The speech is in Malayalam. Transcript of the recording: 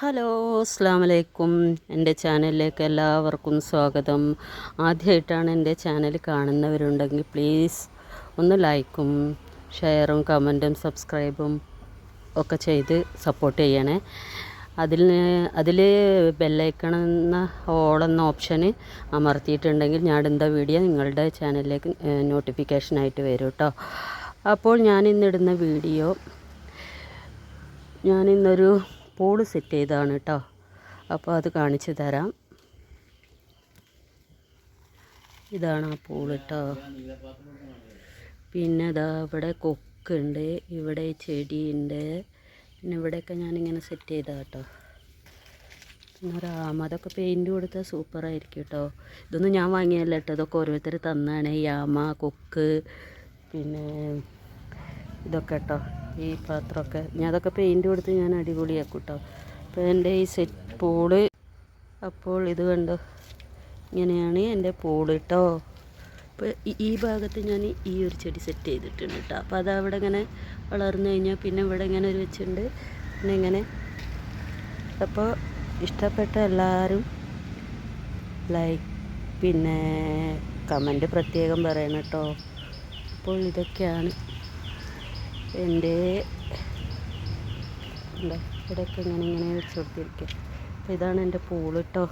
ഹലോ അസ്സാം വലൈക്കും എന്റെ ചാനലിലേക്ക് എല്ലാവർക്കും സ്വാഗതം. ആദ്യമായിട്ടാണ് എന്റെ ചാനൽ കാണുന്നവരുണ്ടെങ്കിൽ പ്ലീസ് ഒന്ന് ലൈക്കും ഷെയറും കമന്റും സബ്സ്ക്രൈബും ഒക്കെ ചെയ്ത് സപ്പോർട്ട് ചെയ്യണേ. അതിൽ അതിൽ ബെല്ലൈക്കൺ എന്ന ഓൾ എന്ന ഓപ്ഷന് അമർത്തിയിട്ടുണ്ടെങ്കിൽ ഞാൻ ഇടുന്ന വീഡിയോ നിങ്ങളുടെ ചാനലിലേക്ക് നോട്ടിഫിക്കേഷനായിട്ട് വരും കേട്ടോ. അപ്പോൾ ഞാൻ ഇന്നിടുന്ന വീഡിയോ ഞാനിന്നൊരു പൂൾ സെറ്റ് ചെയ്താണ് കേട്ടോ അപ്പോൾ അത് കാണിച്ചു തരാം. ഇതാണ് ആ പൂൾ കേട്ടോ പിന്നെ ഇതാ ഇവിടെ കൊക്കുണ്ട് ഇവിടെ ചെടിയുണ്ട് പിന്നെ ഇവിടെയൊക്കെ ഞാനിങ്ങനെ സെറ്റ് ചെയ്താ കേട്ടോ പിന്നെ ഒരാമ അതൊക്കെ പെയിന്റ് കൊടുത്താൽ സൂപ്പറായിരിക്കും കേട്ടോ ഇതൊന്നും ഞാൻ വാങ്ങിയല്ല കേട്ടോ ഇതൊക്കെ ഓരോരുത്തർ തന്നാണ്. ഈ ആമ കൊക്ക് പിന്നെ ഇതൊക്കെ കേട്ടോ ഈ പാത്രമൊക്കെ. ഞാൻ അതൊക്കെ പെയിന്റ് കൊടുത്ത് ഞാൻ അടിപൊളിയാക്കും കേട്ടോ അപ്പോൾ എന്റെ ഈ സെറ്റ് പൂൾ അപ്പോൾ ഇത് കണ്ടോ? ഇങ്ങനെയാണ് എന്റെ പൂൾ കേട്ടോ അപ്പോൾ ഈ- ഭാഗത്ത് ഞാൻ ഈ ഒരു ചെടി സെറ്റ് ചെയ്തിട്ടുണ്ട് കേട്ടോ അപ്പോൾ അതവിടെ ഇങ്ങനെ വളർന്നു കഴിഞ്ഞാൽ പിന്നെ ഇവിടെ ഇങ്ങനെ ഒരു വെച്ചിട്ടുണ്ട്. പിന്നെ ഇങ്ങനെ. അപ്പോൾ ഇഷ്ടപ്പെട്ട എല്ലാവരും ലൈക്ക് പിന്നെ കമന്റ് പ്രത്യേകം പറയണം കേട്ടോ അപ്പോൾ ഇതൊക്കെയാണ്. എന്റെ എന്താ ഇവിടെയൊക്കെ ഇങ്ങനെ ഇങ്ങനെ വെച്ച് കൊടുത്തിരിക്കുക. ഇതാണ് എന്റെ പൂൾ കേട്ടോ